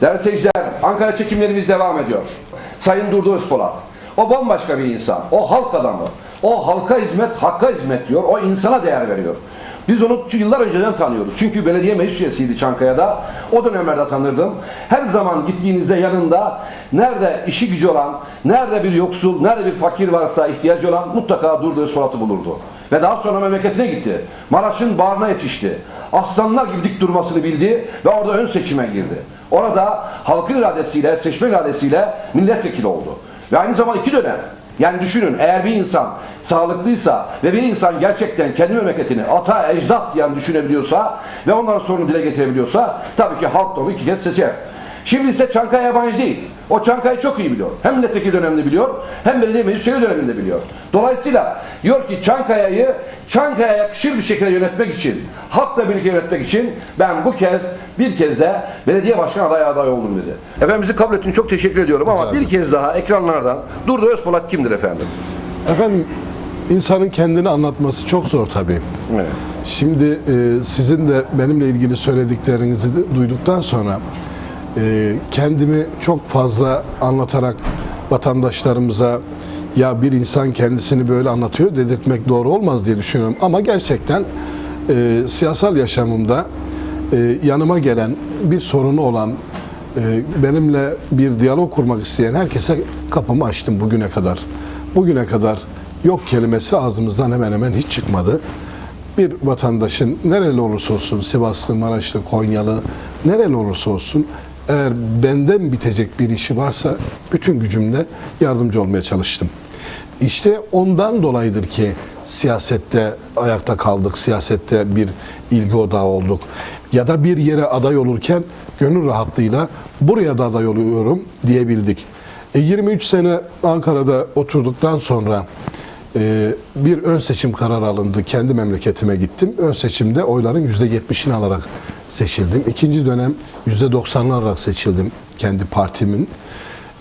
Değerli seyirciler, Ankara çekimlerimiz devam ediyor. Sayın Durdu Özpolat, o bambaşka bir insan, o halk adamı, o halka hizmet, hakka hizmet diyor, o insana değer veriyor. Biz onu yıllar önceden tanıyoruz. Çünkü belediye meclis üyesiydi Çankaya'da. O dönemlerde tanırdım. Her zaman gittiğinizde yanında nerede işi gücü olan, nerede bir yoksul, nerede bir fakir varsa ihtiyacı olan mutlaka Durdu Özpolat'ı bulurdu. Ve daha sonra memleketine gitti. Maraş'ın bağrına yetişti. Aslanlar gibi dik durmasını bildi ve orada ön seçime girdi. Orada halkın iradesiyle, seçmen iradesiyle milletvekili oldu. Ve aynı zamanda iki dönem. Yani düşünün eğer bir insan sağlıklıysa ve bir insan gerçekten kendi memleketini ata ecdat yani düşünebiliyorsa ve onların sorunu dile getirebiliyorsa tabii ki halk da onu iki kez seçer. Şimdi ise Çankaya yabancı değil. O Çankaya'yı çok iyi biliyor. Hem milletvekili döneminde biliyor, hem belediye meclis döneminde biliyor. Dolayısıyla diyor ki Çankaya'yı Çankaya'ya yakışır bir şekilde yönetmek için, halkla birlikte yönetmek için ben bu kez bir kez de belediye başkan adayı aday oldum dedi. Efendim bizi kabul ettiğin çok teşekkür ediyorum ama bir kez daha ekranlardan Durdu Özpolat kimdir efendim? Efendim insanın kendini anlatması çok zor tabii. Evet. Şimdi e, sizin de benimle ilgili söylediklerinizi de duyduktan sonra e, kendimi çok fazla anlatarak vatandaşlarımıza ya bir insan kendisini böyle anlatıyor dedirtmek doğru olmaz diye düşünüyorum. Ama gerçekten e, siyasal yaşamımda e, yanıma gelen bir sorunu olan e, benimle bir diyalog kurmak isteyen herkese kapımı açtım bugüne kadar. Bugüne kadar yok kelimesi ağzımızdan hemen hemen hiç çıkmadı bir vatandaşın nereli olursa olsun Sivaslı, Maraşlı, Konyalı nereli olursa olsun eğer benden bitecek bir işi varsa bütün gücümle yardımcı olmaya çalıştım. İşte ondan dolayıdır ki siyasette ayakta kaldık, siyasette bir ilgi odağı olduk. Ya da bir yere aday olurken gönül rahatlığıyla buraya da aday oluyorum diyebildik. E, 23 sene Ankara'da oturduktan sonra ee, bir ön seçim kararı alındı. Kendi memleketime gittim. Ön seçimde oyların %70'ini alarak seçildim. İkinci dönem %90'ını alarak seçildim kendi partimin.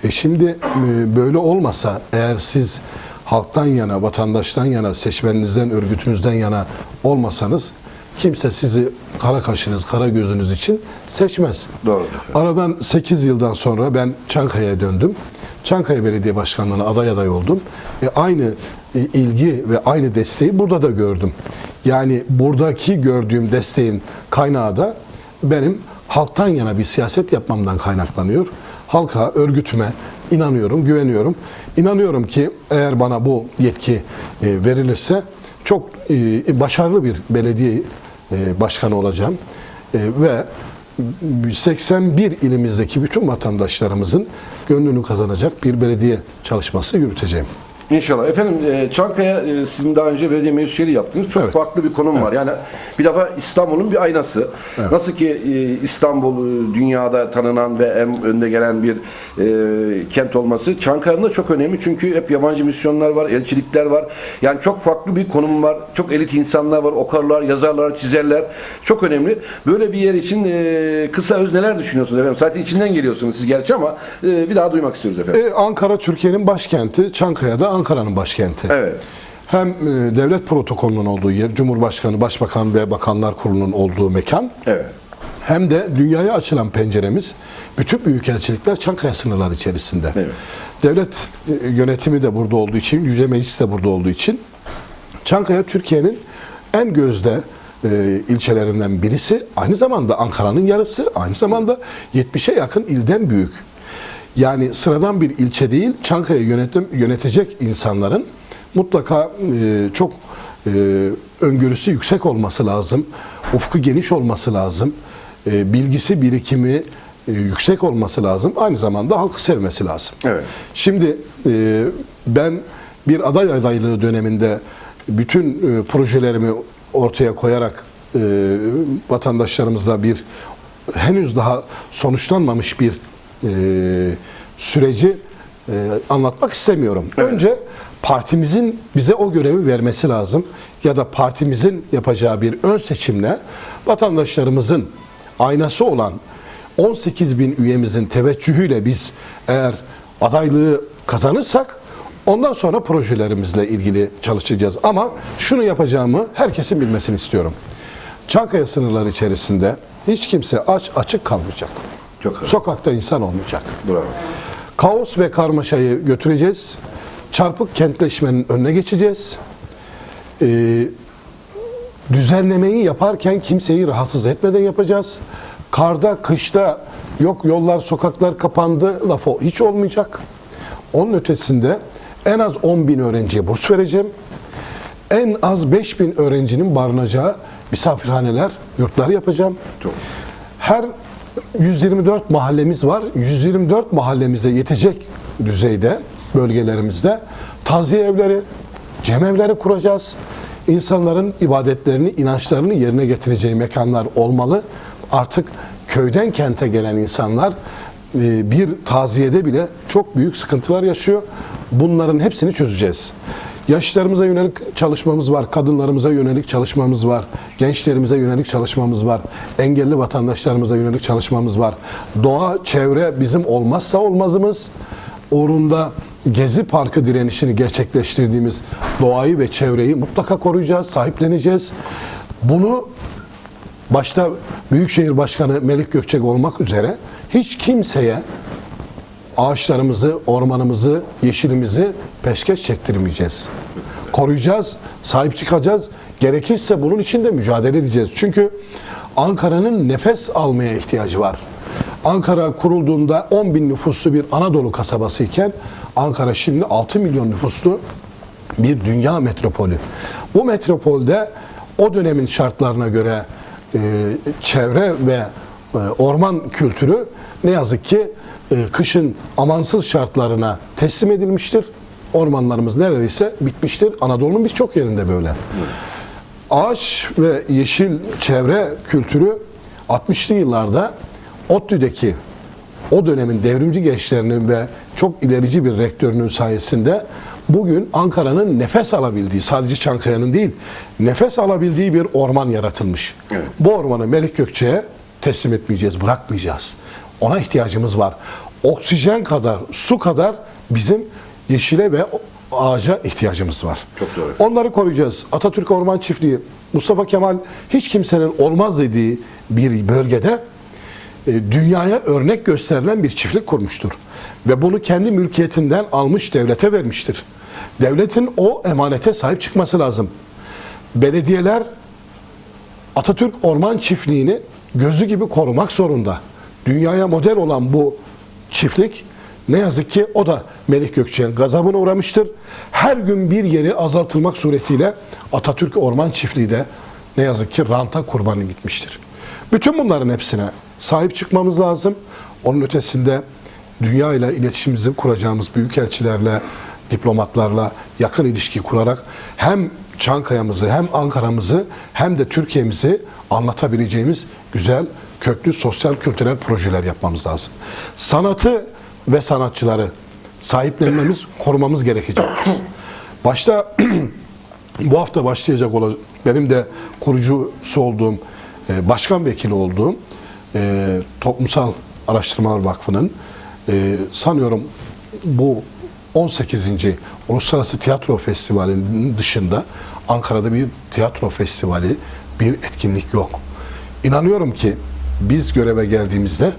E şimdi e, böyle olmasa eğer siz halktan yana, vatandaştan yana, seçmeninizden, örgütünüzden yana olmasanız kimse sizi kara kaşınız, kara gözünüz için seçmez. Doğrudur. Aradan 8 yıldan sonra ben Çankaya'ya döndüm. Çankaya Belediye Başkanlığı'na aday aday oldum. E, aynı e, ilgi ve aynı desteği burada da gördüm. Yani buradaki gördüğüm desteğin kaynağı da benim halktan yana bir siyaset yapmamdan kaynaklanıyor. Halka, örgütüme inanıyorum, güveniyorum. İnanıyorum ki eğer bana bu yetki e, verilirse çok e, başarılı bir belediye e, başkanı olacağım. Ve 81 ilimizdeki bütün vatandaşlarımızın gönlünü kazanacak bir belediye çalışması yürüteceğim. İnşallah. Efendim e, Çankaya e, sizin daha önce belediye meclis üyeliği yaptınız. Çok Evet. farklı bir konum var. Yani bir defa İstanbul'un bir aynası. Evet. Nasıl ki e, İstanbul e, dünyada tanınan ve en önde gelen bir e, kent olması Çankaya'nın da çok önemli. Çünkü hep yabancı misyonlar var, elçilikler var. Yani çok farklı bir konum var. Çok elit insanlar var. Okarlar, yazarlar, çizerler. Çok önemli. Böyle bir yer için e, kısa öz neler düşünüyorsunuz efendim? Zaten içinden geliyorsunuz siz gerçi ama e, bir daha duymak istiyoruz efendim. E, Ankara Türkiye'nin başkenti, Çankaya'da Ankara'nın başkenti. Evet. Hem e, devlet protokolünün olduğu yer, Cumhurbaşkanı, Başbakan ve Bakanlar Kurulu'nun olduğu mekan, Evet. hem de dünyaya açılan penceremiz bütün büyükelçilikler Çankaya sınırları içerisinde. Evet. Devlet e, yönetimi de burada olduğu için, Yüce Meclis de burada olduğu için Çankaya Türkiye'nin en gözde e, ilçelerinden birisi. Aynı zamanda Ankara'nın yarısı, aynı zamanda 70'e yakın ilden büyük. Yani sıradan bir ilçe değil, Çankaya yönetim, yönetecek insanların mutlaka e, çok e, öngörüsü yüksek olması lazım, ufku geniş olması lazım, e, bilgisi, birikimi e, yüksek olması lazım, aynı zamanda halkı sevmesi lazım. Evet. Şimdi e, ben bir aday adaylığı döneminde bütün e, projelerimi ortaya koyarak e, vatandaşlarımızla bir henüz daha sonuçlanmamış bir e, süreci e, anlatmak istemiyorum. Evet. Önce partimizin bize o görevi vermesi lazım ya da partimizin yapacağı bir ön seçimle vatandaşlarımızın aynası olan 18 bin üyemizin teveccühüyle biz eğer adaylığı kazanırsak ondan sonra projelerimizle ilgili çalışacağız. Ama şunu yapacağımı herkesin bilmesini istiyorum. Çankaya sınırları içerisinde hiç kimse aç açık kalmayacak. Önemli. Sokakta insan olmayacak. Bravo. Kaos ve karmaşayı götüreceğiz. Çarpık kentleşmenin önüne geçeceğiz. Ee, düzenlemeyi yaparken kimseyi rahatsız etmeden yapacağız. Karda, kışta yok yollar, sokaklar kapandı lafı hiç olmayacak. Onun ötesinde en az 10 bin öğrenciye burs vereceğim. En az 5 bin öğrencinin barınacağı misafirhaneler, yurtlar yapacağım. Her 124 mahallemiz var. 124 mahallemize yetecek düzeyde bölgelerimizde taziye evleri, cemevleri kuracağız. İnsanların ibadetlerini, inançlarını yerine getireceği mekanlar olmalı. Artık köyden kente gelen insanlar e, bir taziyede bile çok büyük sıkıntılar yaşıyor. Bunların hepsini çözeceğiz. Yaşlarımıza yönelik çalışmamız var, kadınlarımıza yönelik çalışmamız var, gençlerimize yönelik çalışmamız var, engelli vatandaşlarımıza yönelik çalışmamız var. Doğa, çevre bizim olmazsa olmazımız. Uğrunda Gezi Parkı direnişini gerçekleştirdiğimiz doğayı ve çevreyi mutlaka koruyacağız, sahipleneceğiz. Bunu başta Büyükşehir Başkanı Melik Gökçek olmak üzere hiç kimseye ağaçlarımızı, ormanımızı, yeşilimizi peşkeş çektirmeyeceğiz. Koruyacağız, sahip çıkacağız. Gerekirse bunun için de mücadele edeceğiz. Çünkü Ankara'nın nefes almaya ihtiyacı var. Ankara kurulduğunda 10 bin nüfuslu bir Anadolu kasabası iken Ankara şimdi 6 milyon nüfuslu bir dünya metropolü. Bu metropolde o dönemin şartlarına göre e, çevre ve orman kültürü ne yazık ki e, kışın amansız şartlarına teslim edilmiştir. Ormanlarımız neredeyse bitmiştir. Anadolu'nun birçok yerinde böyle. Ağaç ve yeşil çevre kültürü 60'lı yıllarda ODTÜ'deki o dönemin devrimci gençlerinin ve çok ilerici bir rektörünün sayesinde bugün Ankara'nın nefes alabildiği, sadece Çankaya'nın değil, nefes alabildiği bir orman yaratılmış. Evet. Bu ormanı Melik Gökçe'ye teslim etmeyeceğiz, bırakmayacağız. Ona ihtiyacımız var. Oksijen kadar, su kadar bizim yeşile ve ağaca ihtiyacımız var. Çok doğru. Onları koruyacağız. Atatürk Orman Çiftliği, Mustafa Kemal hiç kimsenin olmaz dediği bir bölgede e, dünyaya örnek gösterilen bir çiftlik kurmuştur. Ve bunu kendi mülkiyetinden almış devlete vermiştir. Devletin o emanete sahip çıkması lazım. Belediyeler Atatürk Orman Çiftliği'ni gözü gibi korumak zorunda. Dünyaya model olan bu çiftlik ne yazık ki o da Melih Gökçe'nin gazabına uğramıştır. Her gün bir yeri azaltılmak suretiyle Atatürk Orman Çiftliği de ne yazık ki ranta kurbanı gitmiştir. Bütün bunların hepsine sahip çıkmamız lazım. Onun ötesinde dünya ile iletişimimizi kuracağımız büyükelçilerle, diplomatlarla yakın ilişki kurarak hem Çankaya'mızı hem Ankara'mızı hem de Türkiye'mizi anlatabileceğimiz güzel, köklü sosyal kültürel projeler yapmamız lazım. Sanatı ve sanatçıları sahiplenmemiz, korumamız gerekecek. Başta bu hafta başlayacak olan benim de kurucusu olduğum, e, başkan vekili olduğum e, Toplumsal Araştırmalar Vakfı'nın e, sanıyorum bu 18. Uluslararası Tiyatro Festivali'nin dışında Ankara'da bir tiyatro festivali, bir etkinlik yok. İnanıyorum ki biz göreve geldiğimizde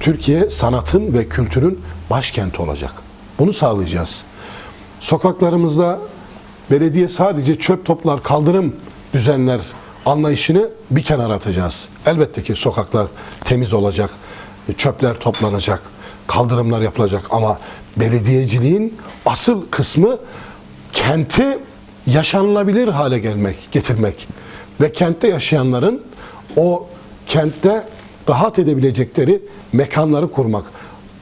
Türkiye sanatın ve kültürün başkenti olacak. Bunu sağlayacağız. Sokaklarımızda belediye sadece çöp toplar, kaldırım düzenler anlayışını bir kenara atacağız. Elbette ki sokaklar temiz olacak, çöpler toplanacak, kaldırımlar yapılacak ama belediyeciliğin asıl kısmı kenti yaşanılabilir hale gelmek, getirmek ve kentte yaşayanların o kentte rahat edebilecekleri mekanları kurmak.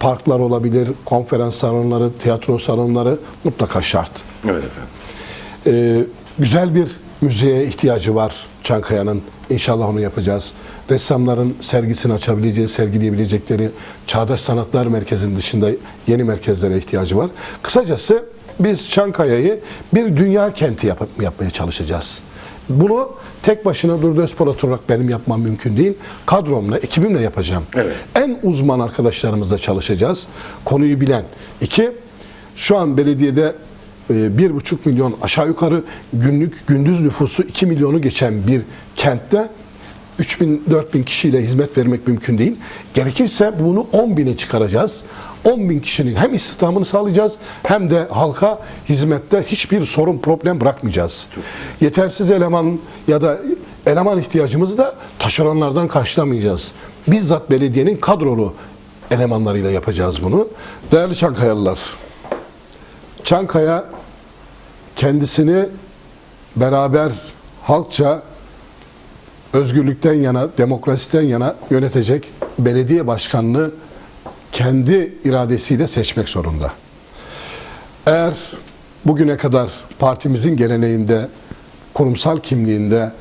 Parklar olabilir, konferans salonları, tiyatro salonları mutlaka şart. Evet efendim. Ee, güzel bir müzeye ihtiyacı var Çankaya'nın. İnşallah onu yapacağız. Ressamların sergisini açabileceği, sergileyebilecekleri Çağdaş Sanatlar Merkezi'nin dışında yeni merkezlere ihtiyacı var. Kısacası biz Çankaya'yı bir dünya kenti yapıp, yapmaya çalışacağız. Bunu tek başına Durdu Özpolat olarak benim yapmam mümkün değil. Kadromla, ekibimle yapacağım. Evet. En uzman arkadaşlarımızla çalışacağız. Konuyu bilen. İki, şu an belediyede bir buçuk milyon aşağı yukarı günlük gündüz nüfusu 2 milyonu geçen bir kentte 3000-4000 kişiyle hizmet vermek mümkün değil. Gerekirse bunu 10 bine çıkaracağız. 10 bin kişinin hem istihdamını sağlayacağız hem de halka hizmette hiçbir sorun problem bırakmayacağız. Yetersiz eleman ya da eleman ihtiyacımızı da taşeronlardan karşılamayacağız. Bizzat belediyenin kadrolu elemanlarıyla yapacağız bunu. Değerli Çankayalılar, Çankaya kendisini beraber halkça özgürlükten yana, demokrasiden yana yönetecek belediye başkanını kendi iradesiyle seçmek zorunda. Eğer bugüne kadar partimizin geleneğinde, kurumsal kimliğinde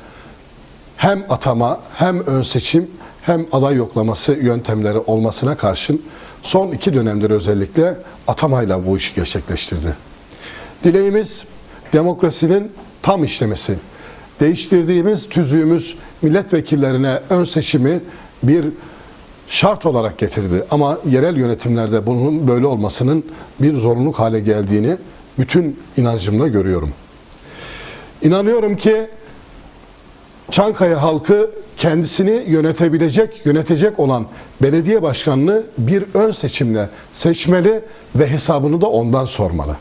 hem atama hem ön seçim hem aday yoklaması yöntemleri olmasına karşın son iki dönemdir özellikle atamayla bu işi gerçekleştirdi. Dileğimiz demokrasinin tam işlemesi. Değiştirdiğimiz tüzüğümüz milletvekillerine ön seçimi bir şart olarak getirdi. Ama yerel yönetimlerde bunun böyle olmasının bir zorunluluk hale geldiğini bütün inancımla görüyorum. İnanıyorum ki Çankaya halkı kendisini yönetebilecek, yönetecek olan belediye başkanını bir ön seçimle seçmeli ve hesabını da ondan sormalı.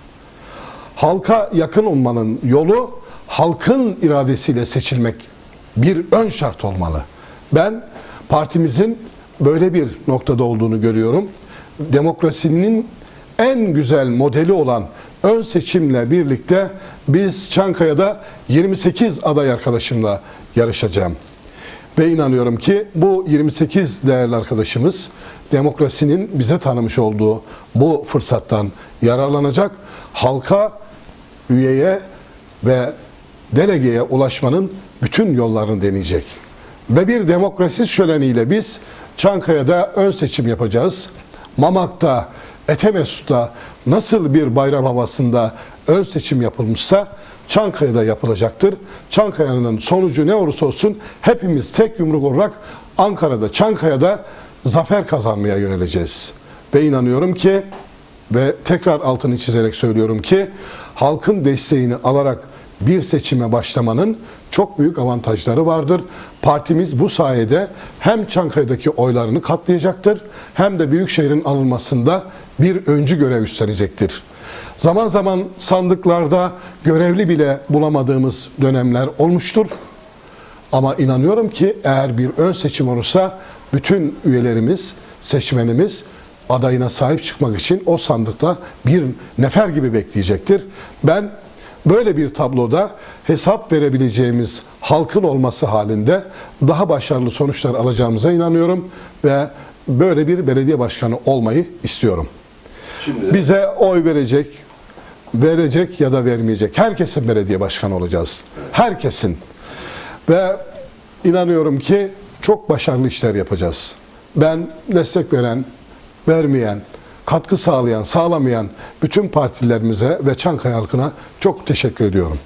Halka yakın olmanın yolu halkın iradesiyle seçilmek bir ön şart olmalı. Ben partimizin böyle bir noktada olduğunu görüyorum. Demokrasinin en güzel modeli olan ön seçimle birlikte biz Çankaya'da 28 aday arkadaşımla yarışacağım. Ve inanıyorum ki bu 28 değerli arkadaşımız demokrasinin bize tanımış olduğu bu fırsattan yararlanacak. Halka, üyeye ve delegeye ulaşmanın bütün yollarını deneyecek. Ve bir demokrasi şöleniyle biz Çankaya'da ön seçim yapacağız. Mamak'ta, Etemesut'ta nasıl bir bayram havasında ön seçim yapılmışsa Çankaya'da yapılacaktır. Çankaya'nın sonucu ne olursa olsun hepimiz tek yumruk olarak Ankara'da, Çankaya'da zafer kazanmaya yöneleceğiz. Ve inanıyorum ki ve tekrar altını çizerek söylüyorum ki halkın desteğini alarak bir seçime başlamanın çok büyük avantajları vardır. Partimiz bu sayede hem Çankaya'daki oylarını katlayacaktır hem de Büyükşehir'in alınmasında bir öncü görev üstlenecektir. Zaman zaman sandıklarda görevli bile bulamadığımız dönemler olmuştur. Ama inanıyorum ki eğer bir ön seçim olursa bütün üyelerimiz, seçmenimiz adayına sahip çıkmak için o sandıkta bir nefer gibi bekleyecektir. Ben böyle bir tabloda hesap verebileceğimiz halkın olması halinde daha başarılı sonuçlar alacağımıza inanıyorum ve böyle bir belediye başkanı olmayı istiyorum. Şimdi Bize oy verecek, verecek ya da vermeyecek. Herkesin belediye başkanı olacağız. Herkesin. Ve inanıyorum ki çok başarılı işler yapacağız. Ben destek veren, vermeyen, katkı sağlayan, sağlamayan bütün partilerimize ve Çankaya halkına çok teşekkür ediyorum.